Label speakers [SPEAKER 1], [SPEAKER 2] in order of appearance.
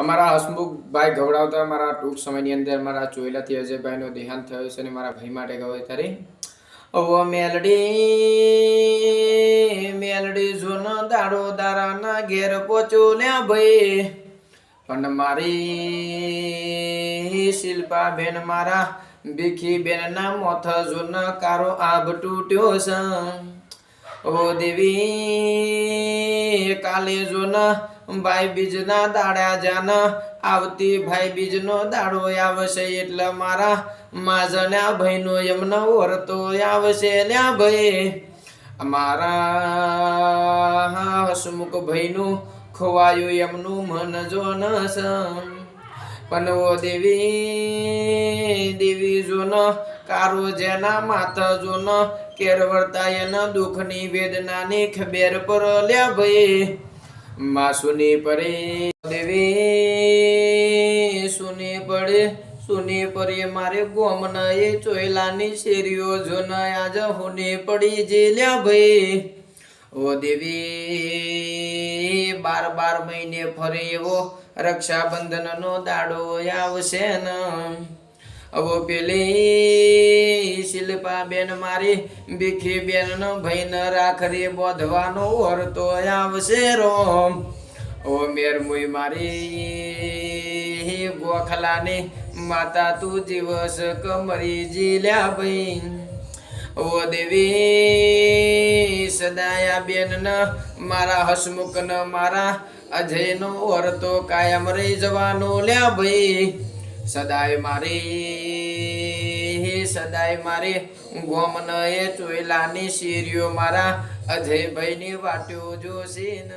[SPEAKER 1] અમારા હસમુખભાઈ ગવડાવતા મારા ટૂંક સમયની અંદર મારા ચોયલાથી અજયભાઈનો દેહાંત થયો છે અને મારા ભાઈ માટે ગયો ત્યારે ઓ મેલડી મેલડી જોનો દાડો દારાના ઘેર પોચો લ્યા ભાઈ. પણ મારી શિલ્પા બેન મારા ભીખી બેન ના મોથ જોન કારો આબ તૂટ્યો છે. ઓ દેવી, કાલે જોન ભાઈ બીજના દાડા જાન. આવતી ભાઈ બીજનો દાડો આવશે એટલે મારા માજના ભાઈનો એમનો ઓરતો આવશે લ્યા ભાઈ. અમારા હસમુખ ભાઈનું ખોવાયું એમનું મન જો ન પણ દેવી દેવી ન કારો જેના માતા જોન કેરવર્તા એના દુઃખની વેદનાની ખબેર પર લ્યા ભાઈ. માં સુની પડે દેવી, સુની પડે સુની પડે મારે ગોમના એ ચોયલાની શેરીઓ જોન આજ હુની પડી જેલ્યા ભાઈ. ઓ દેવી, બાર બાર મહિને ફરે એવો રક્ષાબંધનનો દાડો આવશે ને. હવે પેલી શિલ્પા બેન મારી, ભીખી બેન નો ભય ન રાખરી, બોધવાનો વરતો આવશે રોમ ઓ મેર મુઈ મારી ગોખલાની, માતા તું જીવસ કમરી જીલ્યા ભાઈ. ઓ દેવી, સદાયા બેન ન મારા હસમુખ ન મારા અજય નો વરતો કાયમ રહી જવાનો લ્યા ભાઈ. સદાય મારી સદાય મારી ગોમન એ ચોયલાની શીરીઓ મારા અજયભાઈની વાટ્યો જોશી ન.